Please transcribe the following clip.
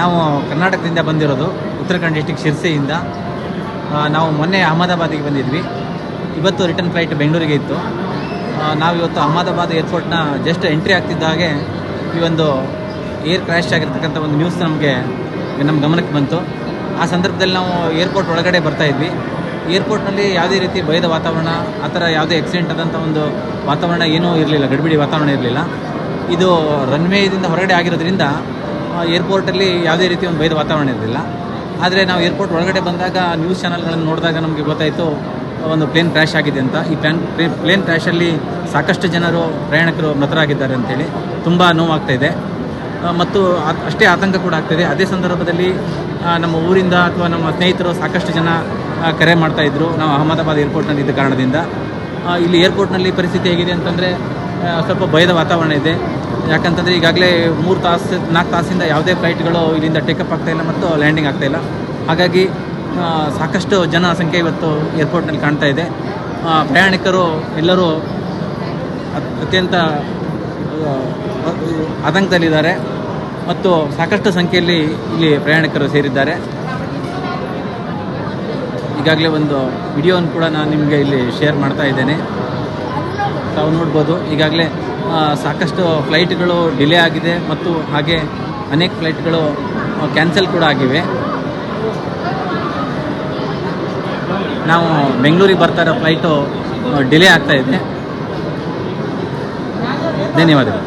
ನಾವು ಕರ್ನಾಟಕದಿಂದ ಬಂದಿರೋದು ಉತ್ತರಾಖಂಡ್ ಡಿಸ್ಟಿಕ್ ಶಿರ್ಸಿಯಿಂದ. ನಾವು ಮೊನ್ನೆ ಅಹಮದಾಬಾದಿಗೆ ಬಂದಿದ್ವಿ. ಇವತ್ತು ರಿಟರ್ನ್ ಫ್ಲೈಟ್ ಬೆಂಗಳೂರಿಗೆ ಇತ್ತು. ನಾವು ಇವತ್ತು ಅಹಮದಾಬಾದ್ ಏರ್ಪೋರ್ಟ್ನ ಜಸ್ಟ್ ಎಂಟ್ರಿ ಆಗ್ತಿದ್ದ ಹಾಗೆ ಈ ಒಂದು ಏರ್ ಕ್ರ್ಯಾಶ್ ಆಗಿರ್ತಕ್ಕಂಥ ಒಂದು ನ್ಯೂಸ್ ನಮಗೆ ನಮ್ಮ ಗಮನಕ್ಕೆ ಬಂತು. ಆ ಸಂದರ್ಭದಲ್ಲಿ ನಾವು ಏರ್ಪೋರ್ಟ್ ಒಳಗಡೆ ಬರ್ತಾ ಇದ್ವಿ. ಏರ್ಪೋರ್ಟ್ನಲ್ಲಿ ಯಾವುದೇ ರೀತಿ ಭಯದ ವಾತಾವರಣ, ಆ ಥರ ಯಾವುದೇ ಆಕ್ಸಿಡೆಂಟ್ ಆದಂಥ ಒಂದು ವಾತಾವರಣ ಏನೂ ಇರಲಿಲ್ಲ, ಗಡಿಬಿಡಿ ವಾತಾವರಣ ಇರಲಿಲ್ಲ. ಇದು ರನ್ವೇದಿಂದ ಹೊರಗಡೆ ಆಗಿರೋದ್ರಿಂದ ಏರ್ಪೋರ್ಟಲ್ಲಿ ಯಾವುದೇ ರೀತಿ ಒಂದು ಭಯದ ವಾತಾವರಣ ಇರಲಿಲ್ಲ. ಆದರೆ ನಾವು ಏರ್ಪೋರ್ಟ್ ಒಳಗಡೆ ಬಂದಾಗ ನ್ಯೂಸ್ ಚಾನಲ್ಗಳನ್ನು ನೋಡಿದಾಗ ನಮಗೆ ಗೊತ್ತಾಯಿತು, ಒಂದು ಪ್ಲೇನ್ ಕ್ರ್ಯಾಶ್ ಆಗಿದೆ ಅಂತ. ಈ ಪ್ಲಾನ್ ಪ್ಲೇನ್ ಕ್ರ್ಯಾಶಲ್ಲಿ ಸಾಕಷ್ಟು ಜನರು, ಪ್ರಯಾಣಿಕರು ಮೃತರಾಗಿದ್ದಾರೆ ಅಂತೇಳಿ ತುಂಬ ನೋವಾಗ್ತಾ ಇದೆ. ಮತ್ತು ಅಷ್ಟೇ ಆತಂಕ ಕೂಡ ಆಗ್ತಾಯಿದೆ ಅದೇ ಸಂದರ್ಭದಲ್ಲಿ ನಮ್ಮ ಊರಿಂದ ಅಥವಾ ನಮ್ಮ ಸ್ನೇಹಿತರು ಸಾಕಷ್ಟು ಜನ ಕರೆ ಮಾಡ್ತಾಯಿದ್ರು ನಾವು ಅಹಮದಾಬಾದ್ ಏರ್ಪೋರ್ಟ್ನಲ್ಲಿ ಇದ್ದ ಕಾರಣದಿಂದ. ಇಲ್ಲಿ ಏರ್ಪೋರ್ಟ್ನಲ್ಲಿ ಪರಿಸ್ಥಿತಿ ಹೇಗಿದೆ ಅಂತಂದರೆ ಸ್ವಲ್ಪ ಭಯದ ವಾತಾವರಣ ಇದೆ. ಯಾಕಂತಂದರೆ ಈಗಾಗಲೇ ಮೂರು ತಾಸು, ನಾಲ್ಕು ತಾಸಿಂದ ಯಾವುದೇ ಫ್ಲೈಟ್ಗಳು ಇಲ್ಲಿಂದ ಟೇಕಪ್ ಆಗ್ತಾ ಇಲ್ಲ ಮತ್ತು ಲ್ಯಾಂಡಿಂಗ್ ಆಗ್ತಾ ಇಲ್ಲ. ಹಾಗಾಗಿ ಸಾಕಷ್ಟು ಜನ ಸಂಖ್ಯೆ ಇವತ್ತು ಏರ್ಪೋರ್ಟ್ನಲ್ಲಿ ಕಾಣ್ತಾ ಇದೆ. ಪ್ರಯಾಣಿಕರು ಎಲ್ಲರೂ ಅತ್- ಅತ್ಯಂತ ಆತಂಕದಲ್ಲಿದ್ದಾರೆ. ಮತ್ತು ಸಾಕಷ್ಟು ಸಂಖ್ಯೆಯಲ್ಲಿ ಇಲ್ಲಿ ಪ್ರಯಾಣಿಕರು ಸೇರಿದ್ದಾರೆ. ಈಗಾಗಲೇ ಒಂದು ವಿಡಿಯೋವನ್ನು ಕೂಡ ನಾನು ನಿಮಗೆ ಇಲ್ಲಿ ಶೇರ್ ಮಾಡ್ತಾ ಇದ್ದೇನೆ. ತಾವು ನೋಡ್ಬೋದು. ಈಗಾಗಲೇ ಸಾಕಷ್ಟು ಫ್ಲೈಟ್ಗಳು ಡಿಲೇ ಆಗಿದೆ ಮತ್ತು ಹಾಗೆ ಅನೇಕ ಫ್ಲೈಟ್ಗಳು ಕ್ಯಾನ್ಸಲ್ ಕೂಡ ಆಗಿವೆ. ನಾವು ಬೆಂಗಳೂರಿಗೆ ಬರ್ತಾ ಇರೋ ಫ್ಲೈಟು ಡಿಲೇ ಆಗ್ತಾ ಇದೆ. ಧನ್ಯವಾದಗಳು.